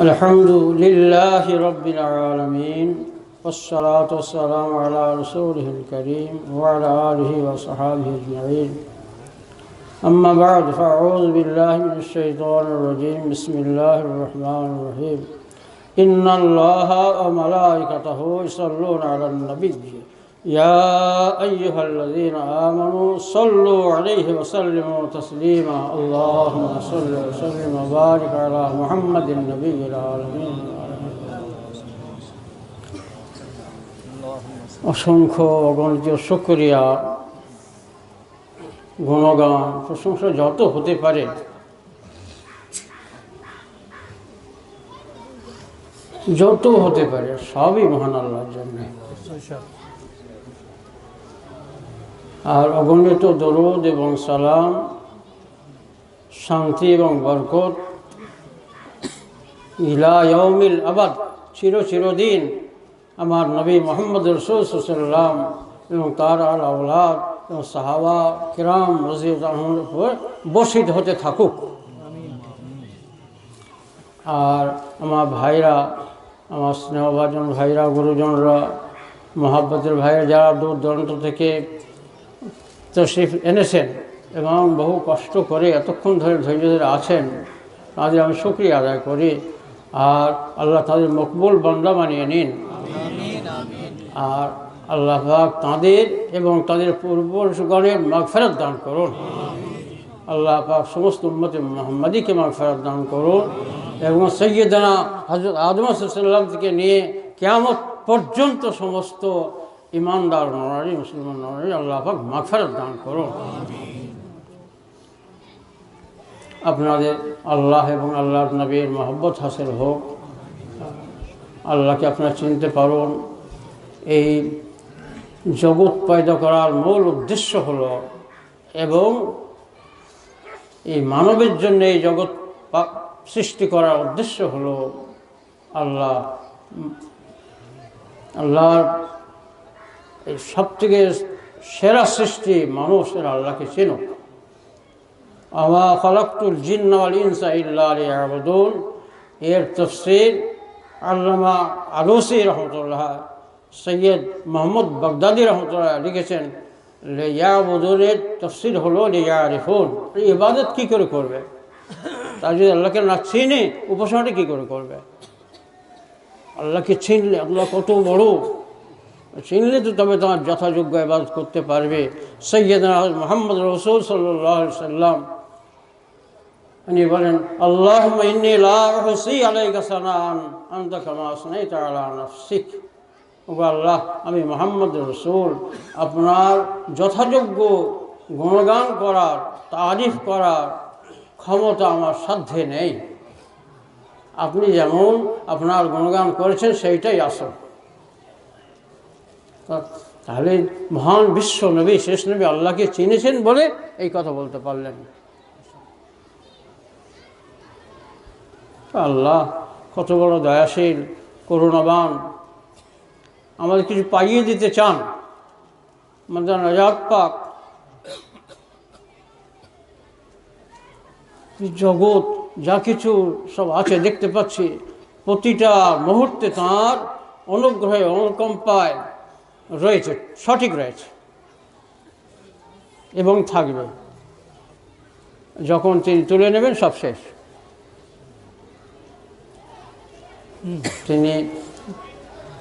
الحمد لله رب العالمين والصلاة والسلام على رسوله الكريم وعلى آله وصحابه أجمعين. أما بعد فأعوذ بالله من الشيطان الرجيم. بسم الله الرحمن الرحيم. إن الله وملائكته يصلون على النبي. يا أيها الذين آمنوا صلوا عليه وسلموا تسليما اللهم صل وسلم وبارك على محمد النبي العالمين অসংখ্য অগণিত শুক্রিয়া গুণগান প্রশংসা যত হতে পারে যত হতে পারে সবই মহান আল্লাহর জন্য আর অগণিত দরুদ এবং সালাম, শান্তি এবং বরকত ইলা ইয়মিল আবাদ, চির চিরদিন আমার নবী মোহাম্মদ রসুল সাল্লাম এবং তার আল আউলাদ এবং সাহাবা কিরাম রজিউর উপর বসিত হতে থাকুক। আর আমার ভাইরা, আমার স্নেহভাজন ভাইরা, গুরুজনরা, মহাব্বতের ভাইরা, যারা দূর দূরান্ত থেকে তশরিফ এনেছেন এবং বহু কষ্ট করে এতক্ষণ ধরে ধৈর্য ধরে আছেন, তাদের আমি শুক্রিয়া আদায় করি। আর আল্লাহ তাদের মকবুল বন্দা বানিয়ে নিন। আর আল্লাহ তাঁদের এবং তাদের পূর্বগণের মাগফেরত দান করুন। আল্লাহ পাক সমস্ত উম্মতে মোহাম্মদীকে মাগফেরত দান করুন এবং সৈয়দানা হজরত আদম সাল্লাম থেকে নিয়ে কেয়ামত পর্যন্ত সমস্ত ইমানদার নরারি মুসলমান নরারি আল্লাহ পাক মাগফেরত দান করুন। আপনাদের আল্লাহ এবং আল্লাহর নবীর মহব্বত হাসিল হোক। আল্লাহকে আপনারা চিনতে পারুন। এই জগৎ পয়দা করার মূল উদ্দেশ্য হলো এবং এই মানবের জন্য এই জগৎ সৃষ্টি করার উদ্দেশ্য হলো আল্লাহ, আল্লাহর এই সব থেকে সেরা সৃষ্টি মানুষের আল্লাহকে চিনুক আমা খলাক্তুল জিন্নাল ইনসা ইল্লা এর তফসির আল্লামা আলোসি রহমতুল্লাহ সৈয়দ মোহাম্মদ বাগদাদি রহমতুল্লাহ লিখেছেন লেয়াবুদুলের তফসির হলো লেয়া রিফুন ইবাদত কী করে করবে? তার যদি আল্লাহকে না চিনে, উপাসনাটা কী করে করবে? আল্লাহকে চিনলে, আল্লাহ কত বড় চিনলে তো তবে তোমার যথাযোগ্য ইবাদত করতে পারবে। সৈয়দ মোহাম্মদ রসুল সাল্লাম, উনি বলেন আল্লাহ আল্লাহ, আমি মোহাম্মদ রসুল, আপনার যথাযোগ্য গুণগান করার, তারিফ করার ক্ষমতা আমার সাধ্যে নেই। আপনি যেমন আপনার গুণগান করেছেন, সেইটাই আসল। তাহলে মহান বিশ্ব নবী, শেষ নবী আল্লাহকে চিনেছেন বলে এই কথা বলতে পারলেন। আল্লাহ কত বড় দয়াশীল, করুণাবান। আমাদের কিছু পাইয়ে দিতে চান। আমাদের নজাব পাক। জগৎ, যা কিছু সব আছে, দেখতে পাচ্ছি। প্রতিটা মুহূর্তে তাঁর অনুগ্রহে, অনুকম্পায় রয়েছে, সঠিক রয়েছে এবং থাকবে। যখন তিনি তুলে নেবেন, সব শেষ। তিনি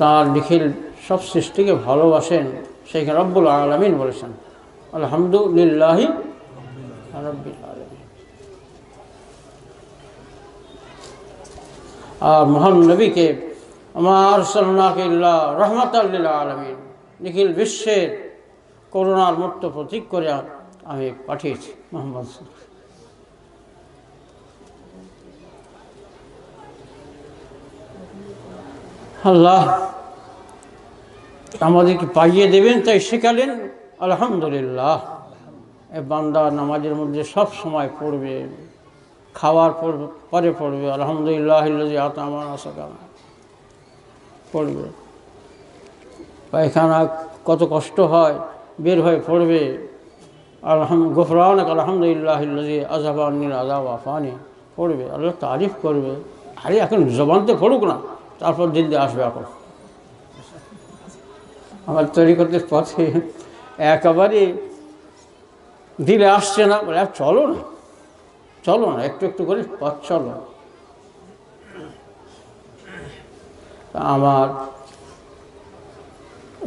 তাঁর নিখিল সব সৃষ্টিকে ভালোবাসেন সেইখানে রব্বুল আলমিন বলেছেন, আলহামদুলিল্লাহি আর মহান নবীকে আমার সাল্লাহ রহমত আল্লাহ আলমিন। নিখিল বিশ্বের করোনার মুক্ত প্রতীক করে আমি পাঠিয়েছি মোহাম্মদ আল্লাহ আমাদেরকে পাইয়ে দেবেন, তাই শেখালেন, আলহামদুলিল্লাহ। এ বান্দা নামাজের মধ্যে সব সময় পড়বে, খাওয়ার পরে পড়বে, আলহামদুলিল্লাহ আত আমার আশা পড়বে। পায়খানা কত কষ্ট হয়, বের হয়ে পড়বে। আলহাম গোফরান আলহামদুলিল্লাহ আজাবানিল আজাব আফানি। পড়বে, আল্লাহ তারিফ করবে। আরে এখন জবানতে পড়ুক না, তারপর দিল্লি আসবে এখন। আমার তৈরি করতে পথে একেবারে দিলে আসছে না, বলে চলো না চলো না, একটু একটু করে পথ চলো। আমার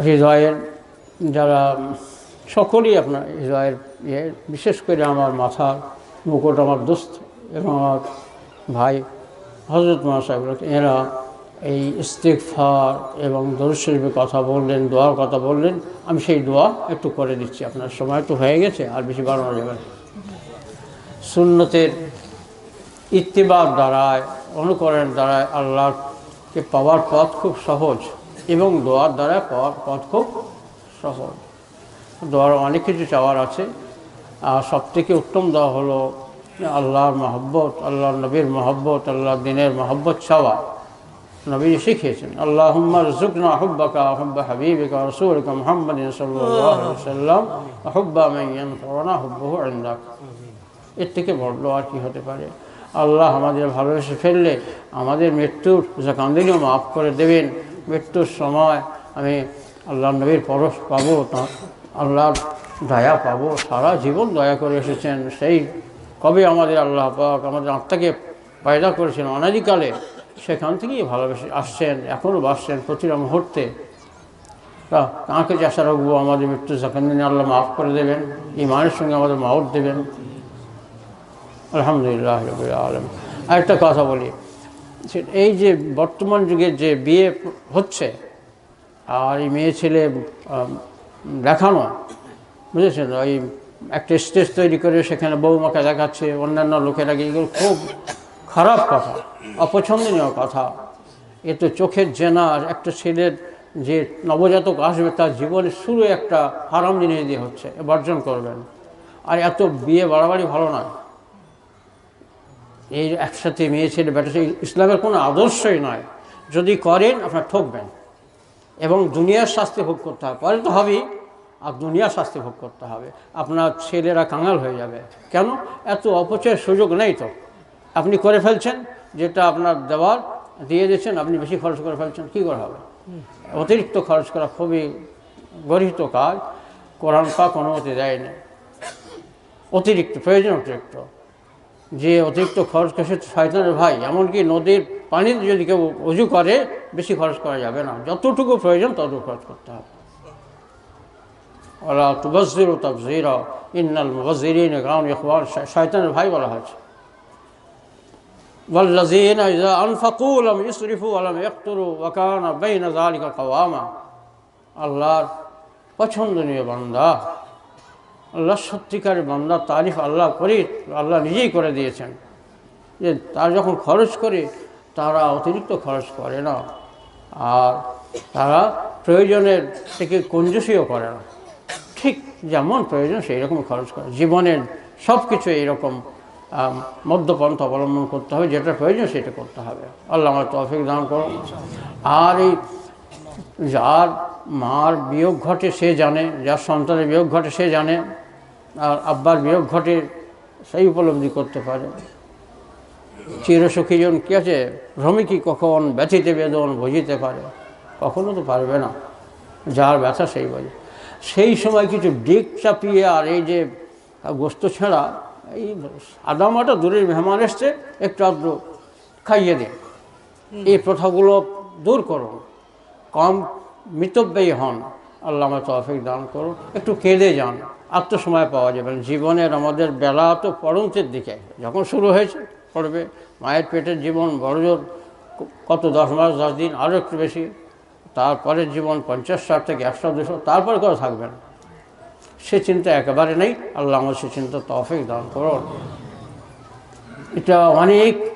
হৃদয়ের যারা, সকলেই আপনার হৃদয়ের ইয়ে বিশেষ করে আমার মাথার মুকুট, আমার দোস্ত এবং আমার ভাই হজরত মহাসাহেব এরা এই ইস্তেকফার এবং দরুদ শরীফের কথা বললেন, দোয়ার কথা বললেন, আমি সেই দোয়া একটু করে দিচ্ছি আপনার সময় তো হয়ে গেছে, আর বেশি বাড়ানো যাবে। সুন্নতের ইত্তিবার দ্বারায়, অনুকরণের দ্বারায় আল্লাহকে পাওয়ার পথ খুব সহজ এবং দোয়ার দ্বারা পথ খুব সহজ। দোয়ার অনেক কিছু চাওয়ার আছে। আর সব থেকে উত্তম দোয়া হলো আল্লাহর মহব্বত আল্লাহ নবীর মহব্বত আল্লাহ দিনের মহব্বত চাওয়া। নবী শিখিয়েছেন আল্লাহ রজুকনা হুব্বাকা হুব্বা হাবিবিকা এর থেকে বড় আর কি হতে পারে? আল্লাহ আমাদের ভালোবেসে ফেললে আমাদের মৃত্যুর জাকান্দিনীও মাফ করে দেবেন। মৃত্যুর সময় আমি আল্লাহ নবীর পরশ পাবো, তা আল্লাহর দয়া পাবো, সারা জীবন দয়া করে এসেছেন। সেই কবে আমাদের আল্লাহ পাক আমাদের আত্মাকে পয়দা করেছেন, অনাদিকালে সেখান থেকেই ভালোবেসে আসছেন, এখনও বাসছেন প্রতিটা মুহূর্তে। তা তাঁকে যে রাখব, আমাদের মৃত্যু জাকান্দিনী আল্লাহ মাফ করে দেবেন, ইমানের সঙ্গে আমাদের মাউট দেবেন। আলহামদুলিল্লাহ আলম আরেকটা কথা বলি এই যে বর্তমান যুগে যে বিয়ে হচ্ছে, আর এই মেয়ে ছেলে দেখানো, বুঝেছেন? ওই একটা স্টেজ তৈরি করে সেখানে বৌমাকে দেখাচ্ছে, অন্যান্য লোকেরা এগুলো খুব খারাপ কথা, অপছন্দনীয় কথা। এ তো চোখের জেনা একটা ছেলের যে নবজাতক আসবে, তার জীবনের শুরু একটা হারাম জিনিস দিয়ে হচ্ছে, বর্জন করবেন। আর এত বিয়ে বাড়াবাড়ি ভালো নয়। এই একসাথে মেয়ে ছেলে বেটা ইসলামের কোনো আদর্শই নয়। যদি করেন, আপনার ঠকবেন। এবং দুনিয়ার শাস্তি ভোগ করতে হবে। পরে তো হবেই, আর দুনিয়ার শাস্তি ভোগ করতে হবে। আপনার ছেলেরা কাঙাল হয়ে যাবে। কেন? এত অপচয়ের সুযোগ নেই তো। আপনি করে ফেলছেন, যেটা আপনার দেওয়ার দিয়ে দিচ্ছেন আপনি বেশি খরচ করে ফেলছেন, কী করে হবে? অতিরিক্ত খরচ করা খুবই গরিহিত কাজ। কোরআন পাক অনুমতি দেয়নি। অতিরিক্ত, প্রয়োজন অতিরিক্ত। যে অতিরিক্ত খরচ করছে শয়তানের ভাই এমনকি নদীর পানিতে যদি কেউ উজু করে বেশি খরচ করা যাবে না যতটুকু প্রয়োজন ততটুকু খরচ করতে হবে ওলা তুবজির তবজির ইন্নাল মুবজিরিন গাউন ইখওয়ান শয়তানের ভাই বলা হয়েছে والذين إذا أنفقوا لم يسرفوا ولم يقتروا وكان بين ذلك قواما আল্লাহর পছন্দনীয় বান্দা আল্লাহ সত্যিকারের বান্দা তারিফ আল্লাহ করি আল্লাহ নিজেই করে দিয়েছেন। যে তারা যখন খরচ করে তারা অতিরিক্ত খরচ করে না। আর তারা প্রয়োজনের থেকে কঞ্জুসিও করে না। ঠিক যেমন প্রয়োজন সেই রকম খরচ করে। জীবনের সব কিছু এইরকম আম, মধ্যপন্থ অবলম্বন করতে হবে যেটা প্রয়োজন সেটা করতে হবে। আল্লাহ আমার তৌফিক দান করুন। আর এই যার মার বিয়োগ ঘটে সে জানে যার সন্তানের বিয়োগ ঘটে সে জানে। আব্বার বিয়োগ ঘটে সেই উপলব্ধি করতে পারে। চিরসুখীজন কী আছে? ভ্রমিকী কখন ব্যথিতে বেদন বুঝিতে পারে? কখনো তো পারবে না। যার ব্যথা সেই বোঝে সেই সময় কিছু ডিক চাপিয়ে আর এই যে গোস্ত ছেঁড়া এই আদামাটা দূরের মেহমান এসছে একটু আধটু খাইয়ে দিন এই প্রথাগুলো দূর করুন। কম মিতব্যয়ী হন। আল্লাহ তৌফিক দান করুন। একটু কেঁদে যান। আত্মসময় পাওয়া যাবে। জীবনের আমাদের বেলা তো পড়ন্তের দিকে। যখন শুরু হয়েছে, পড়বে। মায়ের পেটের জীবন বড়জোর কত দশ মাস, দশ দিন, আরও একটু বেশি। তারপরের জীবন পঞ্চাশ, ষাট থেকে একশো, দুশো, তারপরে কেউ থাকবেন সে চিন্তা একেবারে নেই। আল্লাহ আমার সে চিন্তা তৌফিক দান করুন। এটা অনেক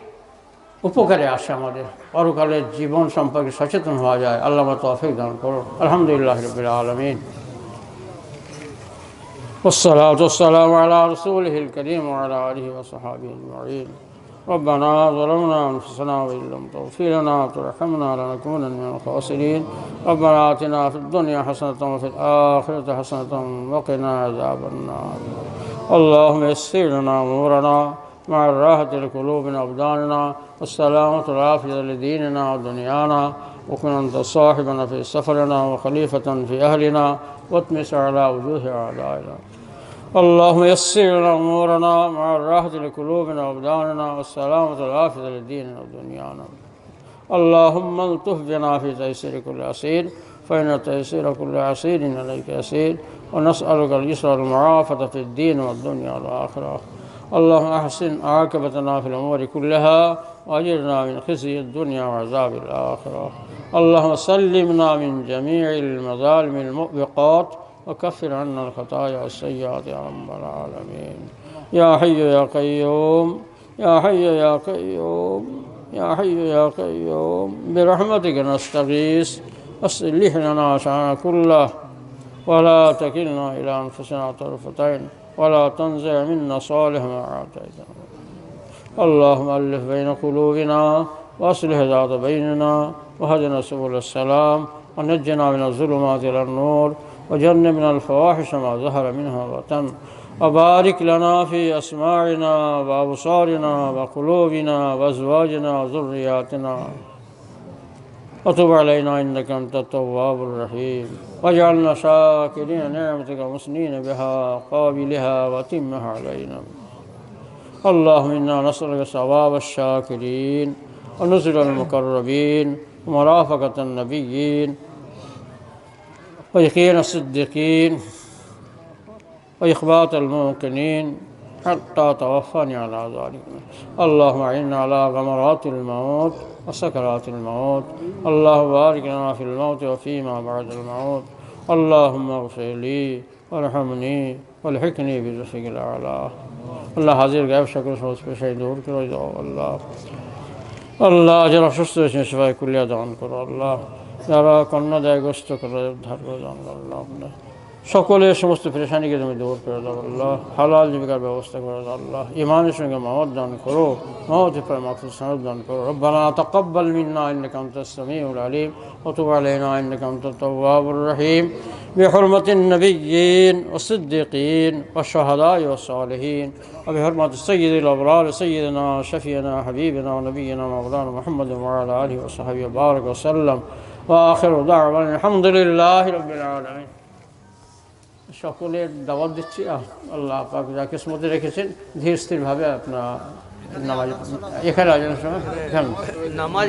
উপকারে আসে আমাদের। পরকালের জীবন সম্পর্কে সচেতন হওয়া যায়। আল্লাহ তৌফিক দান করুন। আলহামদুলিল্লাহ রবিল আলমিন। والصلاة والسلام على رسوله الكريم وعلى آله وصحبه أجمعين. ربنا ظلمنا أنفسنا وإن لم تغفر لنا وترحمنا لنكونن من الخاسرين. ربنا آتنا في الدنيا حسنة وفي الآخرة حسنة وقنا عذاب النار. اللهم يسر لنا أمورنا مع الراحة لقلوبنا وأبداننا والسلامة والعافية لديننا ودنيانا وكن أنت صاحبنا في سفرنا وخليفة في أهلنا واطمس على وجوه أعدائنا اللهم يسر لنا أمورنا مع الراحه لقلوبنا وأبداننا والسلامة والعافيه لديننا ودنيانا. اللهم الطف بنا في تيسير كل عسير فإن تيسير كل عسير عليك يسير ونسألك اليسر والمعافاه في الدين والدنيا والآخرة. اللهم أحسن عاقبتنا في الأمور كلها وأجرنا من خزي الدنيا وعذاب الآخرة. اللهم سلمنا من جميع المظالم المؤبقات وكفر عنا الخطايا والسيئات يا رب العالمين. يا حي يا قيوم يا حي يا قيوم يا حي يا قيوم برحمتك نستغيث. أصلح لنا شأننا كله ولا تكلنا إلى أنفسنا طرفتين ولا تنزع منا صالح ما أعطيتنا اللهم ألف بين قلوبنا وأصلح ذات بيننا وهدنا سبل السلام ونجنا من الظلمات إلى النور وجنبنا الفواحش ما ظهر منها وبطن وبارك لنا في أسماعنا وأبصارنا وقلوبنا وأزواجنا وذرياتنا. وتب علينا إنك أنت التواب الرحيم. واجعلنا شاكرين نعمتك مسنين بها قابلها وتمها علينا. اللهم إنا نسألك ثواب الشاكرين ونزل المقربين ومرافقة النبيين ويقين الصديقين وإخبات الموقنين حتى توفني على ذلك. اللهم أعنا على غمرات الموت وسكرات الموت. الله بارك لنا في الموت وفيما بعد الموت. اللهم اغفر لي وارحمني والحقني برسك الأعلى اللہ حاضر غائب شکر سوز پر شہی دور کرو جاؤ اللہ. اللہ جرا سست شفائی کلیہ دان کرو اللہ. جرا کنہ دے گست کرو دھر کو جان اللہ. সকলের সমস্ত পেরেশানিকে তুমি দূর করে দাও আল্লাহ হালাল জীবিকার ব্যবস্থা করে দাও আল্লাহ ইমানের সঙ্গে মহৎ দান করো মহৎ পর মাকসুদ সনদ দান করো ربنا تقبل منا انك انت السميع العليم وتب علينا انك انت التواب الرحيم بحرمة النبيين والصديقين والشهداء والصالحين وبحرمة السيد الأبرار سيدنا شفينا حبيبنا ونبينا مولانا محمد وعلى آله وصحبه وبارك وسلم وآخر دعوانا الحمد لله رب العالمين সকলের দাওয়াত দিচ্ছি। আল্লাহ পাক যা কিসমতে রেখেছেন, ধীর স্থিরভাবে আপনার নামাজ এখানে আয়োজনের সময়। নামাজ